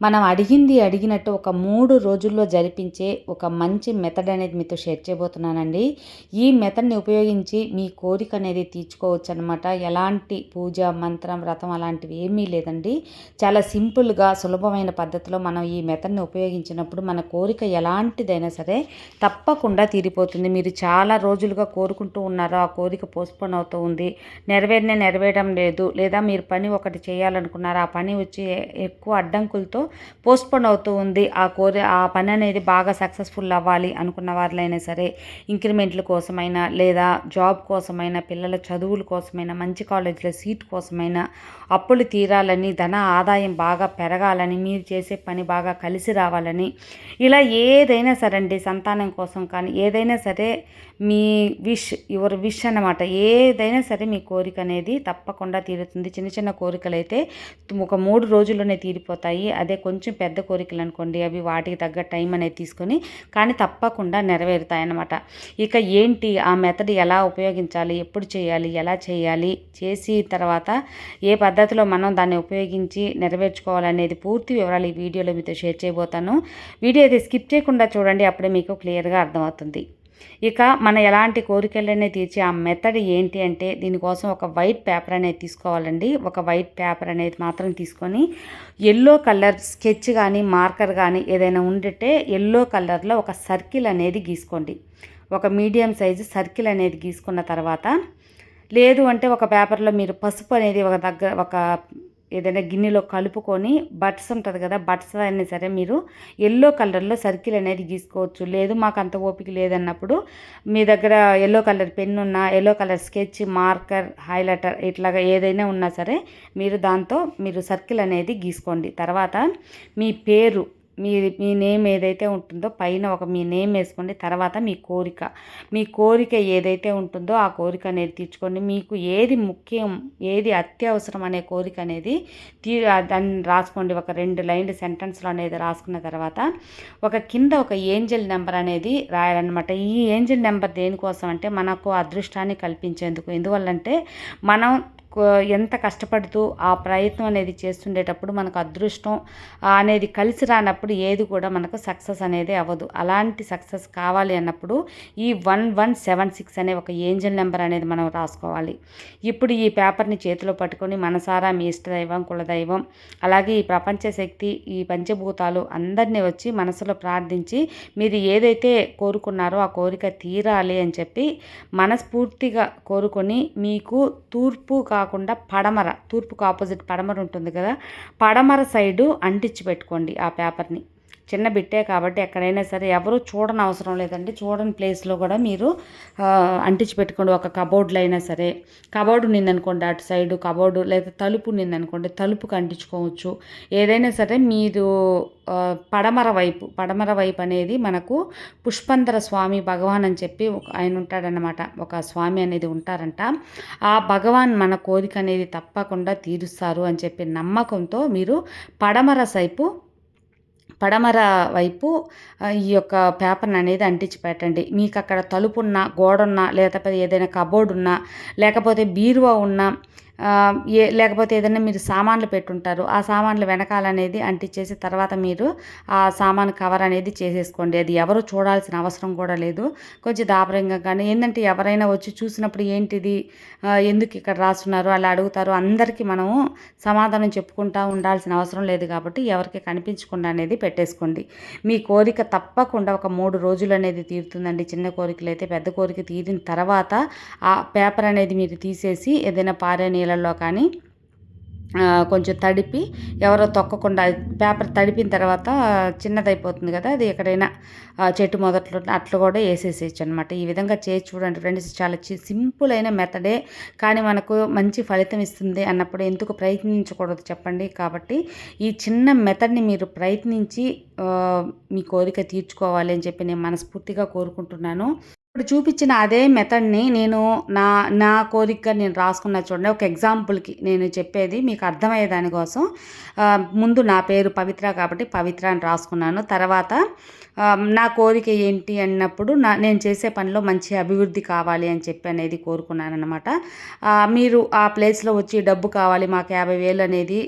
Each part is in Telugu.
మనం అడిగింది అడిగినట్టు ఒక మూడు రోజుల్లో జరిపించే ఒక మంచి మెథడ్ అనేది మీతో షేర్ చేయబోతున్నానండి. ఈ మెథడ్ని ఉపయోగించి మీ కోరిక అనేది తీర్చుకోవచ్చు అనమాట ఎలాంటి పూజ మంత్రం వ్రతం అలాంటివి ఏమీ లేదండి. చాలా సింపుల్గా సులభమైన పద్ధతిలో మనం ఈ మెథడ్ని ఉపయోగించినప్పుడు మన కోరిక ఎలాంటిదైనా సరే తప్పకుండా తీరిపోతుంది. మీరు చాలా రోజులుగా కోరుకుంటూ ఉన్నారో? ఆ కోరిక పోస్ట్పోన్ అవుతూ ఉంది. నెరవేరినే నెరవేయడం లేదు. లేదా మీరు పని ఒకటి చేయాలనుకున్నారు? ఆ పని వచ్చి ఎక్కువ అడ్డంకులతో పోస్ట్పోన్ అవుతూ ఉంది. ఆ కోరి ఆ పని అనేది బాగా సక్సెస్ఫుల్ అవ్వాలి అనుకున్న వారిలైనా సరే ఇంక్రిమెంట్ల కోసమైనా లేదా జాబ్ కోసమైనా పిల్లల చదువుల కోసమైనా మంచి కాలేజీలో సీట్ కోసమైనా అప్పులు తీరాలని ధన ఆదాయం బాగా పెరగాలని మీరు చేసే పని బాగా కలిసి రావాలని ఇలా ఏదైనా సరే అండి సంతానం కోసం కానీ ఏదైనా సరే మీ విష్ యువర్ విష్ అన్నమాట. ఏదైనా సరే మీ కోరిక అనేది తప్పకుండా తీరుతుంది. చిన్న చిన్న కోరికలు అయితే ఒక మూడు రోజుల్లోనే తీరిపోతాయి. అదే కొంచెం పెద్ద కోరికలు అనుకోండి అవి వాటికి తగ్గ టైం అనేది తీసుకొని కానీ తప్పకుండా నెరవేరుతాయి అన్నమాట ఇక ఏంటి? ఆ మెథడ్ ఎలా ఉపయోగించాలి? ఎప్పుడు చేయాలి? ఎలా చేయాలి? చేసి తర్వాత ఏ పద్ధతిలో మనం దాన్ని ఉపయోగించి నెరవేర్చుకోవాలనేది పూర్తి వివరాలు ఈ వీడియోలో మీతో షేర్ చేయబోతాను. వీడియో అయితే స్కిప్ చేయకుండా చూడండి అప్పుడే మీకు క్లియర్గా అర్థమవుతుంది. ఇక మన ఎలాంటి కోరికలనే తీర్చే ఆ మెథడ్ ఏంటి అంటే దీనికోసం ఒక వైట్ పేపర్ అనేది తీసుకోవాలండి. ఒక వైట్ పేపర్ అనేది మాత్రం తీసుకొని ఎల్లో కలర్ స్కెచ్ కానీ మార్కర్ కానీ ఏదైనా ఉండితే ఎల్లో కలర్లో ఒక సర్కిల్ అనేది గీసుకోండి. ఒక మీడియం సైజు సర్కిల్ అనేది గీసుకున్న తర్వాత లేదు అంటే ఒక పేపర్లో మీరు పసుపు అనేది ఒక దగ్గర ఒక ఏదైనా గిన్నెలో కలుపుకొని బట్స్ ఉంటుంది కదా బట్స్ అయినా సరే మీరు ఎల్లో కలర్లో సర్కిల్ అనేది గీసుకోవచ్చు. లేదు మాకు అంత ఓపిక లేదన్నప్పుడు మీ దగ్గర ఎల్లో కలర్ పెన్ ఉన్నా yellow colour sketch marker highlighter ఇట్లాగా ఏదైనా ఉన్నా సరే మీరు దాంతో మీరు సర్కిల్ అనేది గీసుకోండి. తర్వాత మీ పేరు మీ మీ నేమ్ ఏదైతే ఉంటుందో పైన ఒక మీ నేమ్ వేసుకోండి తర్వాత మీ కోరిక. మీ కోరిక ఏదైతే ఉంటుందో ఆ కోరిక అనేది తీర్చుకోండి. మీకు ఏది ముఖ్యం ఏది అత్యవసరం అనే కోరిక అనేది తీ దాన్ని రాసుకోండి. ఒక రెండు లైన్లు సెంటెన్స్లో అనేది రాసుకున్న తర్వాత ఒక కింద ఒక ఏంజల్ నెంబర్ అనేది రాయాలన్నమాట. ఈ ఏంజల్ నెంబర్ దేనికోసం అంటే మనకు అదృష్టాన్ని కల్పించేందుకు. ఎందువల్లంటే మనం ఎంత కష్టపడుతూ ఆ ప్రయత్నం అనేది చేస్తుండేటప్పుడు మనకు అదృష్టం అనేది కలిసి రానప్పుడు ఏది కూడా మనకు సక్సెస్ అనేది అవ్వదు. అలాంటి సక్సెస్ కావాలి అన్నప్పుడు ఈ వన్ వన్ సెవెన్ సిక్స్ అనే ఒక ఏంజల్ నెంబర్ అనేది మనం రాసుకోవాలి. ఇప్పుడు ఈ పేపర్ని చేతిలో పట్టుకొని మనసారా మీ ఇష్టదైవం కులదైవం అలాగే ఈ ప్రపంచ శక్తి ఈ పంచభూతాలు అందరినీ వచ్చి మనసులో ప్రార్థించి మీరు ఏదైతే కోరుకున్నారో ఆ కోరిక తీరాలి అని చెప్పి మనస్ఫూర్తిగా కోరుకొని మీకు తూర్పు కా కాకుండా పడమర తూర్పుకు ఆపోజిట్ పడమర ఉంటుంది కదా. పడమర సైడు అంటించి పెట్టుకోండి ఆ పేపర్ని చిన్న బిట్టే కాబట్టి ఎక్కడైనా సరే ఎవరు చూడని అవసరం లేదండి. చూడని ప్లేస్లో కూడా మీరు అంటించి పెట్టుకోండి ఒక కబోర్డ్లో అయినా సరే కబోర్డు నిందనుకోండి అటు సైడ్ కబోర్డు లేదా తలుపు నిందనుకోండి తలుపుకి అంటించుకోవచ్చు. ఏదైనా సరే మీరు పడమర వైపు పడమర వైపు అనేది మనకు పుష్పంధర స్వామి భగవాన్ అని చెప్పి ఆయన ఉంటాడనమాట ఒక స్వామి అనేది ఉంటారంట. ఆ భగవాన్ మన కోరిక అనేది తప్పకుండా తీరుస్తారు అని చెప్పి నమ్మకంతో మీరు పడమర సైపు పడమర వైపు ఈ యొక్క పేపర్ని అనేది అంటించి పెట్టండి. మీకు అక్కడ తలుపు ఉన్నా గోడ ఉన్నా లేకపోతే ఏదైనా కబోర్డ్ ఉన్నా లేకపోతే బీరువా ఉన్నా ఏ లేకపోతే ఏదైనా మీరు సామాన్లు పెట్టుంటారు ఆ సామాన్లు వెనకాలనేది అంటించేసి తర్వాత మీరు ఆ సామాన్ కవర్ అనేది చేసేసుకోండి. అది ఎవరు చూడాల్సిన అవసరం కూడా లేదు. కొంచెం దాపరంగా కానీ ఏంటంటే ఎవరైనా వచ్చి చూసినప్పుడు ఏంటిది ఎందుకు ఇక్కడ రాస్తున్నారు అలా అడుగుతారు. అందరికీ మనము సమాధానం చెప్పుకుంటా ఉండాల్సిన అవసరం లేదు కాబట్టి ఎవరికి కనిపించకుండా అనేది పెట్టేసుకోండి. మీ కోరిక తప్పకుండా ఒక మూడు రోజులు అనేది తీరుతుందండి. చిన్న కోరికలు అయితే పెద్ద కోరిక తీరిన తర్వాత ఆ పేపర్ అనేది మీరు తీసేసి ఏదైనా పారే నీళ్ళల్లో కానీ కొంచెం తడిపి ఎవరో తొక్కకుండా పేపర్ తడిపిన తర్వాత చిన్నదైపోతుంది కదా అది ఎక్కడైనా చెట్టు మొదట్లో అట్లా కూడా వేసేసేయచ్చు అనమాట ఈ విధంగా చేసి చూడండి ఫ్రెండ్స్ చాలా సింపుల్ అయిన మెథడే. కానీ మనకు మంచి ఫలితం ఇస్తుంది అన్నప్పుడు ఎందుకు ప్రయత్నించకూడదు చెప్పండి. కాబట్టి ఈ చిన్న మెథడ్ని మీరు ప్రయత్నించి మీ కోరిక తీర్చుకోవాలి అని చెప్పి నేను మనస్ఫూర్తిగా కోరుకుంటున్నాను. ఇప్పుడు చూపించిన అదే మెథడ్ని నేను నా నా కోరిక నేను రాసుకున్న చూడండి. ఒక ఎగ్జాంపుల్కి నేను చెప్పేది మీకు అర్థమయ్యే దానికోసం ముందు నా పేరు పవిత్ర కాబట్టి పవిత్ర అని రాసుకున్నాను. తర్వాత నా కోరిక ఏంటి అన్నప్పుడు నా నేను చేసే పనిలో మంచి అభివృద్ధి కావాలి అని చెప్పి అనేది కోరుకున్నానమాట మీరు ఆ ప్లేస్లో వచ్చి డబ్బు కావాలి మాకు యాభై వేలు అనేది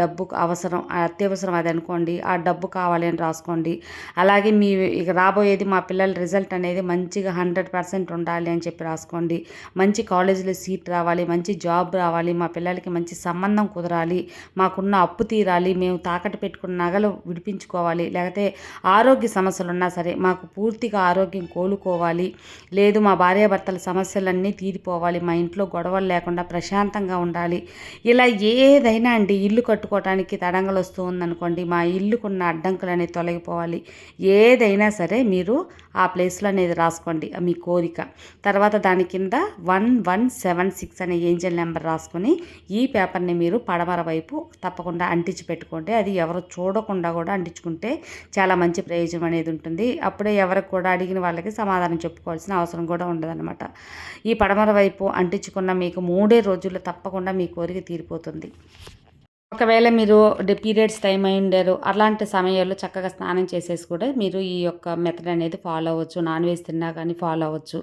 డబ్బు అవసరం అత్యవసరం అది అనుకోండి. ఆ డబ్బు కావాలి అని రాసుకోండి. అలాగే మీ ఇక రాబోయేది మా పిల్లల రిజల్ట్ అనేది మంచిగా హండ్రెడ్ పర్సెంట్ ఉండాలి అని చెప్పి రాసుకోండి. మంచి కాలేజీలో సీట్ రావాలి మంచి జాబ్ రావాలి మా పిల్లలకి మంచి సంబంధం కుదరాలి మాకున్న అప్పు తీరాలి మేము తాకట్టు పెట్టుకున్న నగలు విడిపించుకోవాలి లేకపోతే ఆరోగ్య సమస్యలు ఉన్నా సరే మాకు పూర్తిగా ఆరోగ్యం కోలుకోవాలి లేదు మా భార్యాభర్తల సమస్యలన్నీ తీరిపోవాలి మా ఇంట్లో గొడవలు లేకుండా ప్రశాంతంగా ఉండాలి. ఇలా ఏదైనా అండి ఇల్లు కట్టుకోవడానికి తడంగలు వస్తూ ఉందనుకోండి మా ఇల్లుకున్న అడ్డంకులు అనేది తొలగిపోవాలి. ఏదైనా సరే మీరు ఆ ప్లేస్లో అనేది రాసుకోండి. మీ కోరిక. తర్వాత దాని కింద వన్ వన్ సెవెన్ సిక్స్ అనే ఏంజల్ నెంబర్ రాసుకొని ఈ పేపర్ని మీరు పడమర వైపు తప్పకుండా అంటించి పెట్టుకోండి అది ఎవరు చూడకుండా కూడా అంటించుకుంటే చాలా మంచి ప్రయోజనం అనేది ఉంటుంది. అప్పుడే ఎవరికి కూడా అడిగిన వాళ్ళకి సమాధానం చెప్పుకోవాల్సిన అవసరం కూడా ఉండదన్నమాట. ఈ పడమర వైపు అంటించుకున్న మీకు మూడే రోజుల్లో తప్పకుండా మీ కోరిక తీరిపోతుంది. ఒకవేళ మీరు పీరియడ్స్ టైం అయి ఉండరు అలాంటి సమయాల్లో చక్కగా స్నానం చేసేసి కూడా మీరు ఈ యొక్క మెథడ్ అనేది ఫాలో అవ్వచ్చు. నాన్ వెజ్ తిన్నా కానీ ఫాలో అవ్వచ్చు.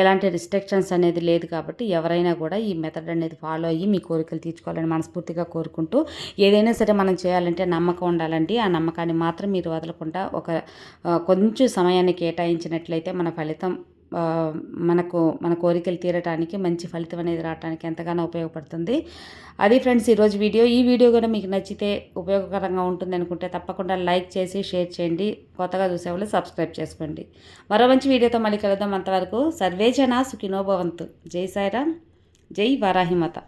ఎలాంటి రిస్ట్రిక్షన్స్ అనేది లేదు కాబట్టి ఎవరైనా కూడా ఈ మెథడ్ అనేది ఫాలో అయ్యి మీ కోరికలు తీర్చుకోవాలని మనస్ఫూర్తిగా కోరుకుంటూ ఏదైనా సరే మనం చేయాలంటే నమ్మకం ఉండాలండి. ఆ నమ్మకాన్ని మాత్రం మీరు వదలకుండా ఒక కొంచెం సమయాన్ని కేటాయించినట్లయితే మన ఫలితం మనకు మన కోరికలు తీరటానికి మంచి ఫలితం అనేది రావడానికి ఎంతగానో ఉపయోగపడుతుంది. అది ఫ్రెండ్స్ ఈరోజు వీడియో. ఈ వీడియో కూడా మీకు నచ్చితే ఉపయోగకరంగా ఉంటుంది అనుకుంటే తప్పకుండా లైక్ చేసి షేర్ చేయండి. కొత్తగా చూసేవాళ్ళు సబ్స్క్రైబ్ చేసుకోండి. మరో మంచి వీడియోతో మళ్ళీ కలుద్దాం. అంతవరకు సర్వేజన సుఖినోభవంతు జై సాయిరామ్. జై వారాహిమత.